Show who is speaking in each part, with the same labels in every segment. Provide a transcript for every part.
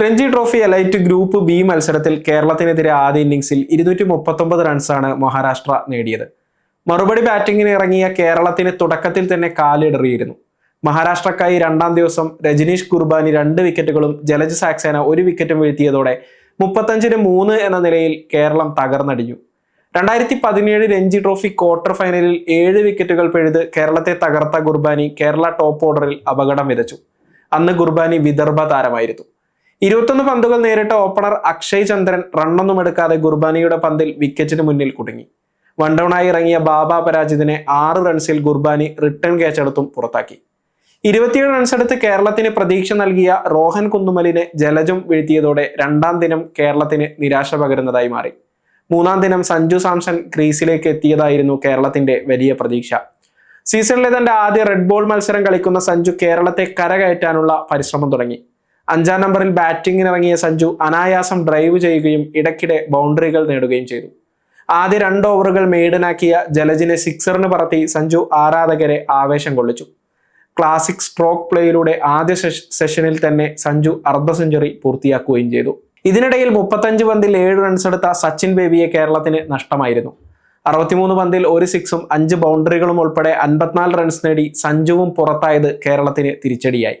Speaker 1: Ranji trophy elite group B മത്സരത്തിൽ കേരളത്തിനെതിരെ ആദ്യ ഇന്നിംഗ്സിൽ ഇരുന്നൂറ്റി മുപ്പത്തൊമ്പത് റൺസാണ് മഹാരാഷ്ട്ര നേടിയത്. മറുപടി ബാറ്റിംഗിന് ഇറങ്ങിയ കേരളത്തിന് തുടക്കത്തിൽ തന്നെ കാലിടറിയിരുന്നു. മഹാരാഷ്ട്രക്കായി രണ്ടാം ദിവസം രജനീഷ് കുർബാനി രണ്ട് വിക്കറ്റുകളും ജലജ് സാക്സേന ഒരു വിക്കറ്റും വീഴ്ത്തിയതോടെ മുപ്പത്തഞ്ചിന് മൂന്ന് എന്ന നിലയിൽ കേരളം തകർന്നടിഞ്ഞു. രണ്ടായിരത്തി പതിനേഴ് രഞ്ജി ട്രോഫി ക്വാർട്ടർ ഫൈനലിൽ ഏഴ് വിക്കറ്റുകൾ പിഴുത് കേരളത്തെ തകർത്ത ഗുർബാനി കേരള ടോപ്പ് ഓർഡറിൽ അപകടം വിതച്ചു. അന്ന് ഗുർബാനി വിദർഭ താരമായിരുന്നു. ഇരുപത്തൊന്ന് പന്തുകൾ നേരിട്ട ഓപ്പണർ അക്ഷയ് ചന്ദ്രൻ റണ്ണൊന്നും എടുക്കാതെ ഗുർബാനിയുടെ പന്തിൽ വിക്കറ്റിന് മുന്നിൽ കുടുങ്ങി. വൺ ഡൗണായി ഇറങ്ങിയ ബാബ പരാജിതിനെ ആറ് റൺസിൽ ഗുർബാനി റിട്ടേൺ ക്യാച്ച് എടുത്തും പുറത്താക്കി. ഇരുപത്തിയേഴ് റൺസ് എടുത്ത് കേരളത്തിന് പ്രതീക്ഷ നൽകിയ റോഹൻ കുന്നുമലിനെ ജലജം വീഴ്ത്തിയതോടെ രണ്ടാം ദിനം കേരളത്തിന് നിരാശ പകരുന്നതായി മാറി. മൂന്നാം ദിനം സഞ്ജു സാംസൺ ക്രീസിലേക്ക് എത്തിയതായിരുന്നു കേരളത്തിന്റെ വലിയ പ്രതീക്ഷ. സീസണിലെ തന്റെ ആദ്യ റെഡ് ബോൾ മത്സരം കളിക്കുന്ന സഞ്ജു കേരളത്തെ കരകയറ്റാനുള്ള പരിശ്രമം തുടങ്ങി. അഞ്ചാം നമ്പറിൽ ബാറ്റിംഗിനിറങ്ങിയ സഞ്ജു അനായാസം ഡ്രൈവ് ചെയ്യുകയും ഇടയ്ക്കിടെ ബൗണ്ടറികൾ നേടുകയും ചെയ്തു. ആദ്യ രണ്ട് ഓവറുകൾ മെയ്ഡനാക്കിയ ജലജിനെ സിക്സറിന് പറത്തി സഞ്ജു ആരാധകരെ ആവേശം കൊള്ളിച്ചു. ക്ലാസിക് സ്ട്രോക്ക് പ്ലേയിലൂടെ ആദ്യ സെഷനിൽ തന്നെ സഞ്ജു അർദ്ധ സെഞ്ചുറി പൂർത്തിയാക്കുകയും ചെയ്തു. ഇതിനിടയിൽ മുപ്പത്തഞ്ച് പന്തിൽ ഏഴ് റൺസ് എടുത്ത സച്ചിൻ ബേബിയെ കേരളത്തിന് നഷ്ടമായിരുന്നു. അറുപത്തിമൂന്ന് പന്തിൽ ഒരു സിക്സും അഞ്ച് ബൗണ്ടറികളും ഉൾപ്പെടെ അൻപത്തിനാല് റൺസ് നേടി സഞ്ജുവും പുറത്തായത് കേരളത്തിന് തിരിച്ചടിയായി.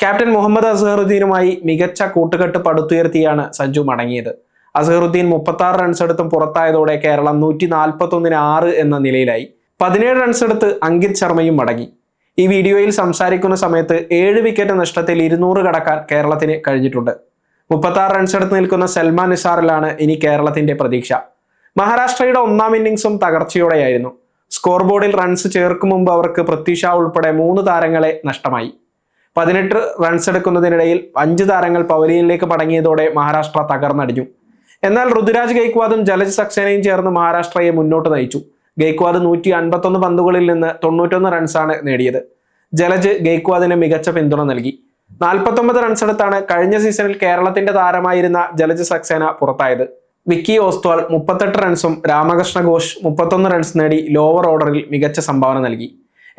Speaker 1: ക്യാപ്റ്റൻ മുഹമ്മദ് അസഹറുദ്ദീനുമായി മികച്ച കൂട്ടുകെട്ട് പടുത്തുയർത്തിയാണ് സഞ്ജു മടങ്ങിയത്. അസഹറുദ്ദീൻ മുപ്പത്തി ആറ് റൺസ് എടുത്തും പുറത്തായതോടെ കേരളം നൂറ്റി നാൽപ്പത്തൊന്നിന് ആറ് എന്ന നിലയിലായി. പതിനേഴ് റൺസ് എടുത്ത് അങ്കിത് ശർമ്മയും മടങ്ങി. ഈ വീഡിയോയിൽ സംസാരിക്കുന്ന സമയത്ത് ഏഴ് വിക്കറ്റ് നഷ്ടത്തിൽ ഇരുന്നൂറ് കടക്കാൻ കേരളത്തിന് കഴിഞ്ഞിട്ടുണ്ട്. മുപ്പത്തി ആറ് റൺസ് എടുത്ത് നിൽക്കുന്ന സൽമാൻ നിസാറിലാണ് ഇനി കേരളത്തിന്റെ പ്രതീക്ഷ. മഹാരാഷ്ട്രയുടെ ഒന്നാം ഇന്നിംഗ്സും തകർച്ചയോടെയായിരുന്നു. സ്കോർ ബോർഡിൽ റൺസ് ചേർക്കും മുമ്പ് അവർക്ക് പ്രത്യുഷ ഉൾപ്പെടെ മൂന്ന് താരങ്ങളെ നഷ്ടമായി. പതിനെട്ട് റൺസ് എടുക്കുന്നതിനിടയിൽ അഞ്ച് താരങ്ങൾ പവലിയനിലേക്ക് മടങ്ങിയതോടെ മഹാരാഷ്ട്ര തകർന്നടിഞ്ഞു. എന്നാൽ ഋതുരാജ് ഗൈക്വാദും ജലജ് സക്സേനയും ചേർന്ന് മഹാരാഷ്ട്രയെ മുന്നോട്ട് നയിച്ചു. ഗൈക്വാദ് നൂറ്റി അൻപത്തൊന്ന് പന്തുകളിൽ നിന്ന് തൊണ്ണൂറ്റൊന്ന് റൺസാണ് നേടിയത്. ജലജ് ഗൈക്വാദിന് മികച്ച പിന്തുണ നൽകി. നാൽപ്പത്തൊമ്പത് റൺസ് എടുത്താണ് കഴിഞ്ഞ സീസണിൽ കേരളത്തിന്റെ താരമായിരുന്ന ജലജ് സക്സേന പുറത്തായത്. വിക്കി ഓസ്ത്വാൾ മുപ്പത്തെട്ട് റൺസും രാമകൃഷ്ണ ഘോഷ് മുപ്പത്തൊന്ന് റൺസ് നേടി ലോവർ ഓർഡറിൽ മികച്ച സംഭാവന നൽകി.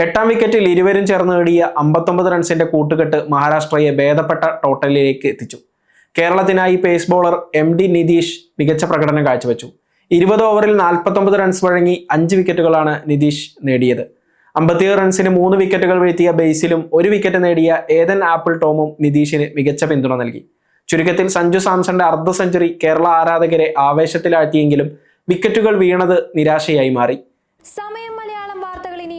Speaker 1: എട്ടാം വിക്കറ്റിൽ ഇരുവരും ചേർന്ന് നേടിയ അമ്പത്തൊമ്പത് റൺസിന്റെ കൂട്ടുകെട്ട് മഹാരാഷ്ട്രയെ ഭേദപ്പെട്ട ടോട്ടലിലേക്ക് എത്തിച്ചു. കേരളത്തിനായി pace bowler M D Nitish മികച്ച പ്രകടനം കാഴ്ചവെച്ചു. ഇരുപത് ഓവറിൽ നാൽപ്പത്തൊമ്പത് റൺസ് വഴങ്ങി അഞ്ച് വിക്കറ്റുകളാണ് നിതീഷ് നേടിയത്. അമ്പത്തിയേഴ് റൺസിന് മൂന്ന് വിക്കറ്റുകൾ വീഴ്ത്തിയ ബേസിലും ഒരു വിക്കറ്റ് നേടിയ ഏതൻ ആപ്പിൾ ടോമും നിതീഷിന് മികച്ച പിന്തുണ നൽകി. ചുരുക്കത്തിൽ സഞ്ജു സാംസന്റെ അർദ്ധ സെഞ്ചുറി കേരള ആരാധകരെ ആവേശത്തിലാഴ്ത്തിയെങ്കിലും വിക്കറ്റുകൾ വീണത് നിരാശയായി മാറി.
Speaker 2: സമയം